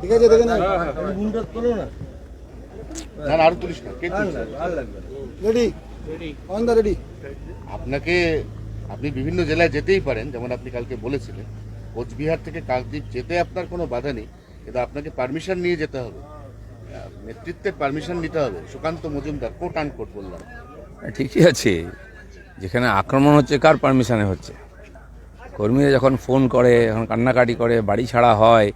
ঠিক আছে দেখে না না না, আরও তুলিস না কে রেডি অন দা রেডি আপনাকে আপনি বিভিন্ন জেলায় যেতেই পারেন যেমন আপনি কালকে বলেছিলেন। কোচবিহার থেকে কাকদ্বীপ যেতে আপনার কোনো বাধা নেই কিন্তু আপনাকে পারমিশন নিয়ে যেতে হবে। নেতৃত্বের পারমিশন নিতে হবে। সুকান্ত মজুমদার কোট আন কোট বললাম। ঠিকই আছে। যেখানে আক্রমণ হচ্ছে কার পারমিশনে হচ্ছে? কর্মীরা যখন ফোন করে, যখন কান্নাকাটি করে, বাড়ি ছাড়া হয়,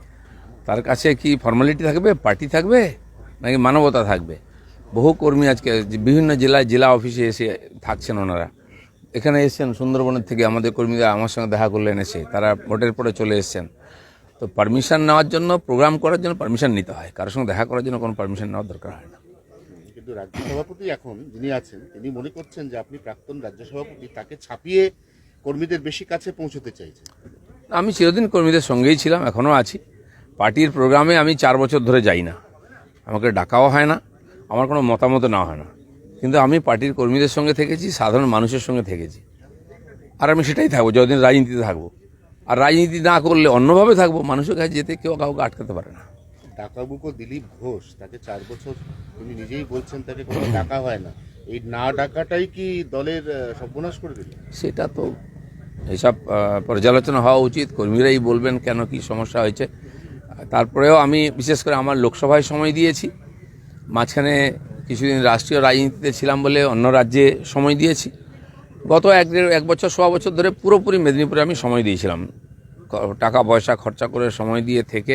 তার কাছে কি ফর্মালিটি থাকবে? পার্টি থাকবে? নাকি মানবতা থাকবে? বহু কর্মী আজকে বিভিন্ন জেলায় জেলা অফিসে এসে থাকছেন ওনারা। এখানে এসেছেন সুন্দরবনের থেকে আমাদের কর্মীরা আমার সঙ্গে দেখা করলেন এসে। তারা ভোটের পরে চলে এসেছেন। তো পারমিশন নেওয়ার জন্য প্রোগ্রাম করার জন্য পারমিশন নিতে হয়। কারোর সঙ্গে দেখা করার জন্য কোনো পারমিশন নেওয়ার দরকার হয় না। কিন্তু রাজ্য সভাপতি এখন যিনি আছেন, তিনি মনে করছেন যে আপনি প্রাক্তন রাজ্য সভাপতি, তাকে ছাপিয়ে কর্মীদের বেশি কাছে পৌঁছতে চাইছে? আমি চিরদিন কর্মীদের সঙ্গেই ছিলাম এখনও আছি। পার্টির প্রোগ্রামে আমি চার বছর ধরে যাই না। আমাকে ডাকাও হয় না আমার কোনো মতামত না হয় না। কিন্তু আমি পার্টির কর্মীদের সঙ্গে থেকেছি সাধারণ মানুষের সঙ্গে থেকেছি। আর আমি সেটাই থাকব যতদিন রাজনীতিতে থাকব। আর রাজনীতি না করলে অন্যভাবে থাকব মানুষের কাছে যেতে কেউ কাউকে আটকাতে পারে না। ডাকাবুকো দিলীপ ঘোষ তাকে চার বছর তিনি নিজেই বলছেন তাকে কোনো ডাকা হয় না। এই না ডাকাটাই কি দলের সর্বনাশ করে দিল? সেটা তো এসব পর্যালোচনা হওয়া উচিত। কর্মীরাই বলবেন কেন কি সমস্যা হয়েছে। তারপরেও আমি বিশেষ করে আমার লোকসভায় সময় দিয়েছি। মাঝখানে কিছুদিন রাষ্ট্রীয় রাজনীতিতে ছিলাম বলে অন্য রাজ্যে সময় দিয়েছি। গত এক দেড় এক বছর সোয়া বছর ধরে পুরোপুরি মেদিনীপুরে আমি সময় দিয়েছিলাম। টাকা পয়সা খরচা করে সময় দিয়ে থেকে।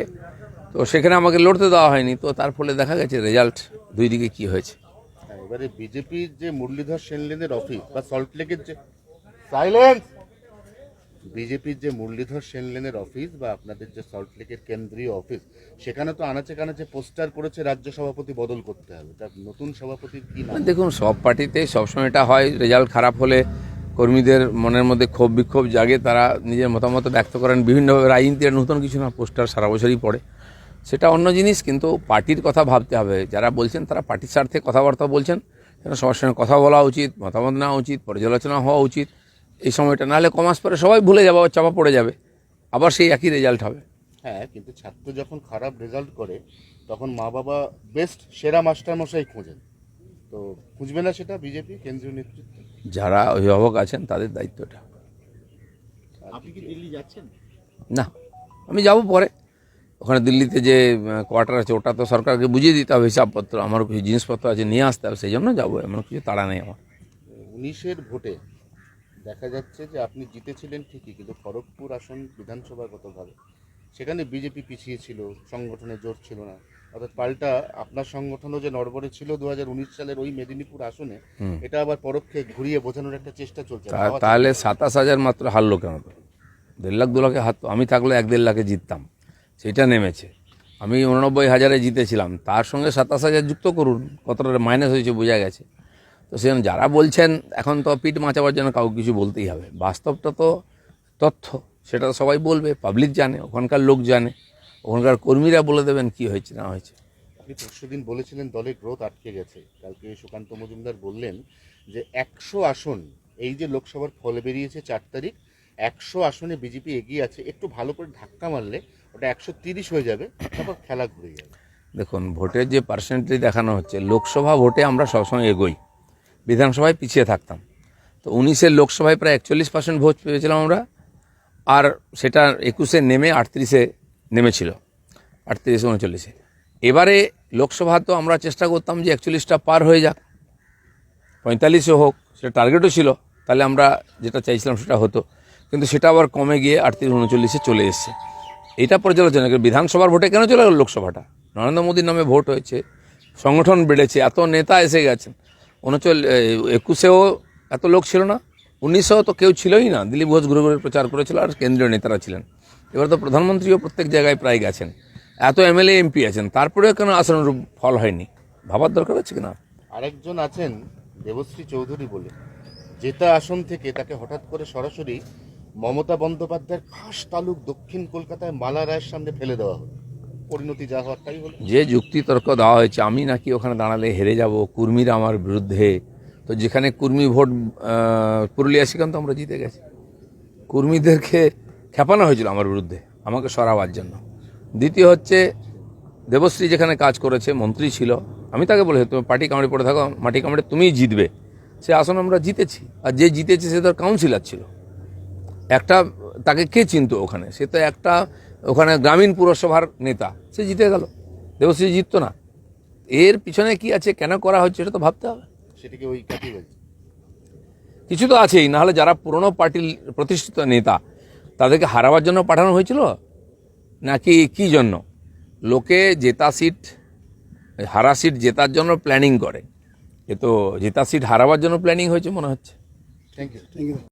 তো সেখানে আমাকে লড়তে দেওয়া হয়নি। তো তার ফলে দেখা গেছে রেজাল্ট দুই দিকে কি হয়েছে। হ্যাঁ, এবারে বিজেপির যে মুরলীধর সেনলেনের অফিস বা সল্টলেকের যে সাইলেন্স বিজেপির যে মুরলীধর সেনলেনের অফিস বা আপনাদের যে সল্টলেকের কেন্দ্রীয় অফিস সেখানে তো আনাচে কানাচে পোস্টার করেছে রাজ্য সভাপতি বদল করতে হবে। তার নতুন সভাপতি কি দেখুন, সব পার্টিতে সবসময় এটা হয়, রেজাল্ট খারাপ হলে কর্মীদের মনের মধ্যে ক্ষোভ বিক্ষোভ জাগে, তারা নিজের মতামত ব্যক্ত করেন। বিভিন্নভাবে রাজনীতির নতুন কিছু না, পোস্টার সারা বছরই পড়ে। সেটা অন্য জিনিস কিন্তু পার্টির কথা ভাবতে হবে। যারা বলছেন তারা পার্টির স্বার্থে কথাবার্তা বলছেন। যেন সবার সঙ্গে কথা বলা উচিত মতামত নেওয়া উচিত পর্যালোচনা হওয়া উচিত। এই সময়টা নাহলে কমাস পরে সবাই ভুলে যাবে আবার চাপা পড়ে যাবে। আবার সেই একই রেজাল্ট হবে। হ্যাঁ কিন্তু ছাত্র যখন খারাপ রেজাল্ট করে তখন মা বাবা বেস্ট সেরা মাস্টার মশাই খোঁজেন। তো খুঁজবে না সেটা বিজেপি কেন্দ্রীয় নেতৃত্ব? যারা অভিভাবক আছেন তাদের দায়িত্বটা। আপনি কি দিল্লি যাচ্ছেন? না আমি যাব পরে। ওখানে দিল্লিতে যে কোয়ার্টার আছে ওটা তো সরকারকে বুঝিয়ে দিতে হবে হিসাবপত্র। আমারও কিছু জিনিসপত্র আছে নিয়ে আসতে হবে সেই জন্য যাব এমন কিছু তাড়া নেই আমার। উনিশের ভোটে দেখা যাচ্ছে যে আপনি জিতেছিলেন ঠিকই কিন্তু খড়গপুর আসন বিধানসভাগতভাবে সেখানে বিজেপি পিছিয়ে ছিল সংগঠনে জোর ছিল না। অর্থাৎ পাল্টা আপনার সংগঠনও যে নড়বড়ে ছিল দু হাজার উনিশ সালের ওই মেদিনীপুর আসনে এটা আবার পরোক্ষে ঘুরিয়ে বোঝানোর একটা চেষ্টা চলছে। তাহলে সাতাশ হাজার মাত্র হারলো কেন? দেড় লাখ দু লাখে হাত আমি থাকলে এক দেড় লাখে জিততাম। সেটা নেমেছে। আমি উননব্বই হাজারে জিতেছিলাম। তার সঙ্গে সাতাশ হাজার যুক্ত করুন, কতটা মাইনাস হয়েছে বোঝা গেছে। তো সেখানে যারা বলছেন, এখন তো পিঠ মাচাবার জন্য কাউকে কিছু বলতেই হবে। বাস্তবটা তো তথ্য, সেটা তো সবাই বলবে পাবলিক জানে, ওখানকার লোক জানে। ওখানকার কর্মীরা বলে দেবেন কি হয়েছে, না হয়েছে। আপনি পরশুদিন বলেছিলেন, দলের গ্রোথ আটকে গেছে। কালকে সুকান্ত মজুমদার বললেন যে, একশো আসন, এই যে লোকসভার ফল বেরিয়েছে চার তারিখ, একশো আসনে বিজেপি এগিয়ে আছে। একটু ভালো করে ধাক্কা মারলে ওটা একশো তিরিশ হয়ে যাবে, তারপর খেলা ঘুরে যাবে। দেখুন, ভোটের যে পার্সেন্টেজ দেখানো হচ্ছে, লোকসভা ভোটে আমরা সবসময় এগোই। বিধানসভায় পিছিয়ে থাকতাম। তো উনিশের লোকসভায় প্রায় একচল্লিশ পার্সেন্ট ভোট পেয়েছিলাম আমরা, আর সেটা একুশে নেমে আটত্রিশে নেমেছিল, আটত্রিশে উনচল্লিশে। এবারে লোকসভা তো আমরা চেষ্টা করতাম যে একচল্লিশটা পার হয়ে যাক। পঁয়তাল্লিশে হোক, সেটা টার্গেটও ছিল, তাহলে আমরা যেটা চাইছিলাম সেটা হতো। কিন্তু সেটা আবার কমে গিয়ে আটত্রিশ, উনচল্লিশে চলে এসছে। এটা পর্যালোচনা করে বিধানসভার ভোটে কেন চলে গেল লোকসভাটা? নরেন্দ্র মোদীর নামে ভোট হয়েছে, সংগঠন বেড়েছে, এত নেতা এসে গেছেন। উনচল একুশেও এত লোক ছিল না, উনিশেও তো কেউ ছিলই না। দিলীপ ঘোষ ঘুরে ঘুরে প্রচার করেছিল আর কেন্দ্রীয় নেতারা ছিলেন। এবার তো প্রধানমন্ত্রীও প্রত্যেক জায়গায় প্রায় গেছেন। এত এমএলএ, এমপি আছেন, তারপরেও কেন আসানুরূপ ফল হয়নি? ভাবার দরকার আছে কিনা? আরেকজন আছেন দেবশ্রী চৌধুরী বলে। জেতা আসন থেকে তাকে হঠাৎ করে সরাসরি মমতা বন্দ্যোপাধ্যায়ের খাস তালুক দক্ষিণ কলকাতায় মালা রায়ের সামনে ফেলে দেওয়া হলো। পরিণতি যা হওয়ার তাই হলো। যে যুক্তি তর্ক দেওয়া হয়েছে, আমি নাকি ওখানে দাঁড়ালে হেরে যাব, কুর্মীরা আমার বিরুদ্ধে। তো যেখানে কুর্মী ভোট পুরুলিয়া সেখানে তো আমরা জিতে গেছি। কুর্মীদেরকে খেপানো হয়েছিল আমার বিরুদ্ধে, আমাকে সরাবার জন্য। দ্বিতীয় হচ্ছে, দেবশ্রী যেখানে কাজ করেছে, মন্ত্রী ছিল। আমি তাকে বলে তুমি পার্টি কামড়ে পড়ে থাকো, মাটি কামড়ে তুমিই জিতবে। সে আসন আমরা জিতেছি। আর যে জিতেছে, সে তোর কাউন্সিলর ছিল। একটা তাকে কে চিনত ওখানে? সে তো একটা ওখানে গ্রামীণ পুরসভার নেতা। সে জিতে গেল। দেবশ্রী জিততো না। এর পিছনে কি আছে কেন করা হচ্ছে এটা তো ভাবতে হবে। সেটিকে ওই কিছু তো আছেই। নাহলে যারা পুরনো পার্টির প্রতিষ্ঠিত নেতা তাদেরকে হারাবার জন্য পাঠানো হয়েছিল? নাকি কি জন্য? লোকে জেতা সিট হারা সিট জেতার জন্য প্ল্যানিং করে। এ তো জেতা সিট হারাবার জন্য প্ল্যানিং হয়েছে মনে হচ্ছে। Thank you thank you